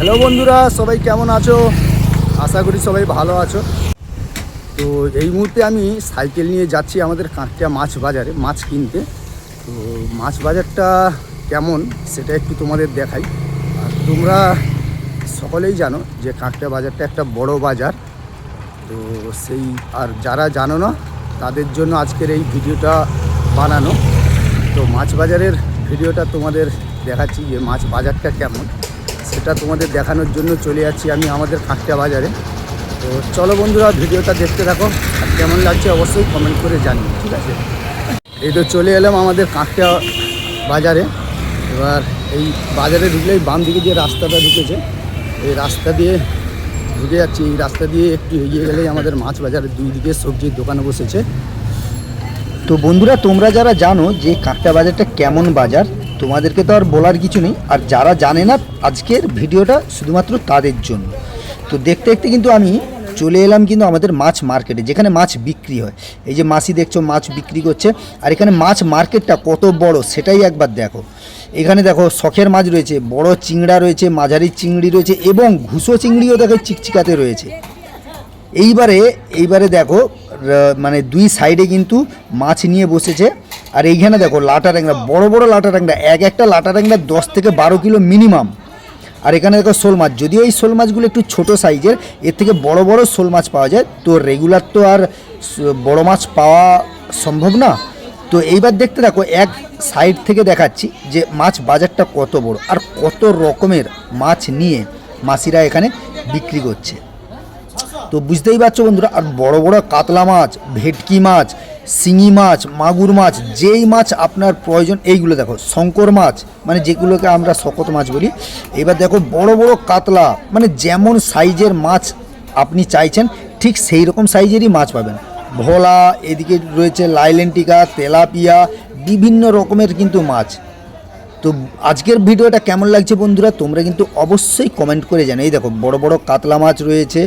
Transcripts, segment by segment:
Hello বন্ধুরা, সবাই কেমন আছো? আশা করি সবাই ভালো আছো। তো এই মুহূর্তে আমি সাইকেল নিয়ে যাচ্ছি আমাদের কাঁকড়া মাছ বাজারে, মাছ কিনতে। তো মাছ বাজারটা কেমন, সেটা একটু তোমাদের দেখাই। আর তোমরা সকলেই জানো যে কাঁকড়া বাজারটা একটা বড় বাজার। তো সেই, আর যারা জানো না, তাদের জন্য আজকের এই ভিডিওটা বানানো। তো মাছ বাজারের ভিডিওটা তোমাদের দেখাচ্ছি যে মাছ বাজারটা কেমন। সেটা তোমাদের দেখানোর জন্য চলে যাচ্ছি আমি আমাদের কাঁকড়া বাজারে। তো চলো বন্ধুরা, ভিডিওটা দেখতে থাকো। আর কেমন লাগছে অবশ্যই কমেন্ট করে জানিও, ঠিক আছে? এই তো চলে এলাম আমাদের কাঁকটা বাজারে। এবার এই বাজারে ঢুকলেই বাম দিকে যে রাস্তাটা ঢুকেছে, এই রাস্তা দিয়ে ঢুকে যাচ্ছি। এই রাস্তা দিয়ে একটু এগিয়ে গেলেই আমাদের মাছ বাজারের দুই দিকে সবজির দোকানে বসেছে। তো বন্ধুরা, তোমরা যারা জানো যে কাঁকটা বাজারটা কেমন বাজার তোমাদেরকে তো আর বলার কিছু নেই। আর যারা জানে না, আজকের ভিডিওটা শুধুমাত্র তাদের জন্য। তো দেখতে দেখতে কিন্তু আমি চলে এলাম কিন্তু আমাদের মাছ মার্কেটে, যেখানে মাছ বিক্রি হয়। এই যে মাছি দেখছ, মাছ বিক্রি করছে। আর এখানে মাছ মার্কেটটা কত বড় সেটাই একবার দেখো। এখানে দেখো শখের মাছ রয়েছে, বড় চিংড়া রয়েছে, মাঝারি চিংড়ি রয়েছে এবং ঘুষো চিংড়িও দেখো চিকচিকাতে রয়েছে। এইবারে এইবারে দেখো মানে দুই সাইডে কিন্তু মাছ নিয়ে বসেছে। আর এইখানে দেখো লাটা ট্যাংরা, বড় বড় লাটা ট্যাংরা, এক একটা লাটা ট্যাংরা দশ থেকে বারো কিলো মিনিমাম আর এখানে দেখো শোল মাছ যদিও এই শোল মাছগুলো একটু ছোট সাইজের, এর থেকে বড় বড় শোল মাছ পাওয়া যায়। তো রেগুলার তো আর বড় মাছ পাওয়া সম্ভব না। তো এইবার দেখতে দেখো, এক সাইড থেকে দেখাচ্ছি যে মাছ বাজারটা কত বড় আর কত রকমের মাছ নিয়ে মাসিরা এখানে বিক্রি করছে। তো বুঝতেই পারছ বন্ধুরা, আর বড় বড় কাতলা মাছ, ভেটকি মাছ শিঙি মাছ, মাগুর মাছ, যেই মাছ আপনার প্রয়োজন, এইগুলো দেখো, শঙ্কর মাছ মানে যেগুলোকে আমরা শকত মাছ বলি। এবার দেখো, বড় বড় কাতলা মানে যেমন সাইজের মাছ আপনি চাইছেন, ঠিক সেই রকম সাইজেরই মাছ পাবেন। ভোলা, এদিকে রয়েছে লাইলেন্টিকা, তেলাপিয়া, বিভিন্ন রকমের কিন্তু মাছ। তো আজকের ভিডিওটা কেমন লাগছে বন্ধুরা, তোমরা কিন্তু অবশ্যই কমেন্ট করে জানো এই দেখো। বড় বড় কাতলা মাছ রয়েছে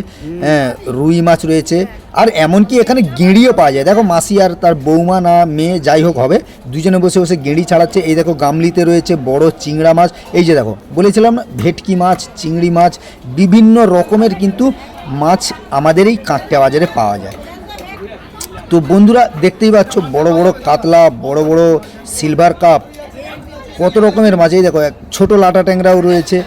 হ্যাঁ রুই মাছ রয়েছে আর এমনকি এখানে গেঁড়িও পাওয়া যায়। দেখো মাসি আর তার বৌমা না, মেয়ে যাই হোক হবে, দুজনে বসে বসে গেঁড়ি ছাড়াচ্ছে। এই দেখো গামলিতে রয়েছে বড় চিংড়া মাছ। এই যে দেখো, বলেছিলাম ভেটকি মাছ, চিংড়ি মাছ, বিভিন্ন রকমের কিন্তু মাছ আমাদের এই কাঁকড়া বাজারে পাওয়া যায়। তো বন্ধুরা, দেখতেই পাচ্ছ বড় বড় কাতলা, বড় বড় সিলভার কাপ, কত রকমের মাঝেই দেখো, এক ছোট লাটা ট্যাংরাও রয়েছে।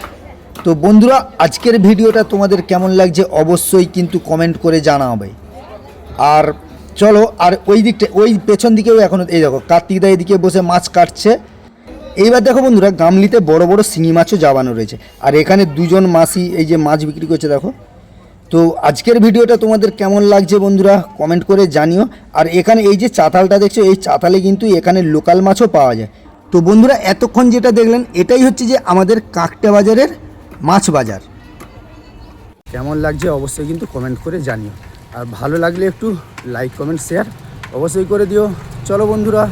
তো বন্ধুরা, আজকের ভিডিওটা তোমাদের কেমন লাগছে অবশ্যই কিন্তু কমেন্ট করে জানাবে। আর চলো, আর ওই দিকটা, ওই পেছন দিকেও এখন এই দেখো কার্তিক দা এদিকে বসে মাছ কাটছে। এইবার দেখো বন্ধুরা, গামলিতে বড় বড় শিঙি মাছও জাবানো রয়েছে। আর এখানে দুজন মাসি এই যে মাছ বিক্রি করছে, দেখো। তো আজকের ভিডিওটা তোমাদের কেমন লাগছে বন্ধুরা কমেন্ট করে জানিও। আর এখানে এই যে চাতালটা দেখছ, এই চাতালে কিন্তু এখানে লোকাল মাছও পাওয়া যায়। তো বন্ধুরা, এতক্ষণ যেটা দেখলেন, এটাই হচ্ছে যে আমাদের কাকটা বাজারের মাছ বাজার। কেমন লাগছে অবশ্যই কিন্তু কমেন্ট করে জানিও। আর ভালো লাগলে একটু লাইক কমেন্ট শেয়ার অবশ্যই করে দিও। চলো বন্ধুরা